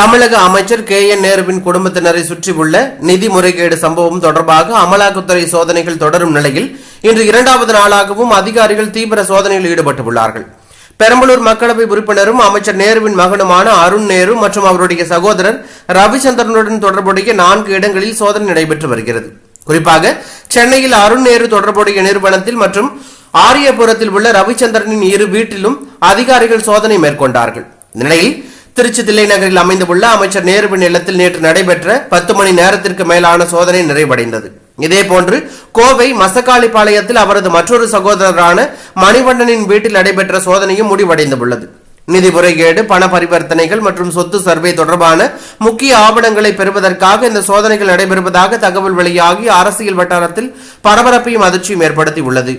தமிழக அமைச்சர் K N நேருவின் குடும்பத்தினரை சுற்றியுள்ள நிதி முறைகேடு சம்பவம் தொடர்பாக அமலாக்கத்துறை சோதனைகள் தொடரும் நிலையில் இன்று இரண்டாவது நாளாகவும் அதிகாரிகள் தீவிர சோதனையில் ஈடுபட்டுள்ளார்கள். பெரம்பலூர் மக்களவை உறுப்பினரும் அமைச்சர் நேருவின் மகனுமான அருண் நேரு மற்றும் அவருடைய சகோதரர் ரவிச்சந்திரனுடன் தொடர்புடைய நான்கு இடங்களில் சோதனை நடைபெற்று வருகிறது. குறிப்பாக சென்னையில் அருண் நேரு தொடர்புடைய நிறுவனத்தில் மற்றும் ஆரியபுரத்தில் உள்ள ரவிச்சந்திரனின் இரு வீட்டிலும் அதிகாரிகள் சோதனை மேற்கொண்டார்கள். நிலையில் திருச்சி தில்லை நகரில் அமைந்துள்ள அமைச்சர் நேருவின் இல்லத்தில் நேற்று நடைபெற்ற பத்து மணி நேரத்திற்கு மேலான சோதனை நிறைவடைந்தது. இதேபோன்று கோவை மசக்காளிப்பாளையத்தில் அவரது மற்றொரு சகோதரரான மணிவண்ணனின் வீட்டில் நடைபெற்ற சோதனையும் முடிவடைந்துள்ளது. நிதி முறைகேடு பண பரிவர்த்தனைகள் மற்றும் சொத்து சர்வே தொடர்பான முக்கிய ஆவணங்களை பெறுவதற்காக இந்த சோதனைகள் நடைபெறுவதாக தகவல் வெளியாகி அரசியல் வட்டாரத்தில் பரபரப்பையும் அதிர்ச்சியும் ஏற்படுத்தியுள்ளது.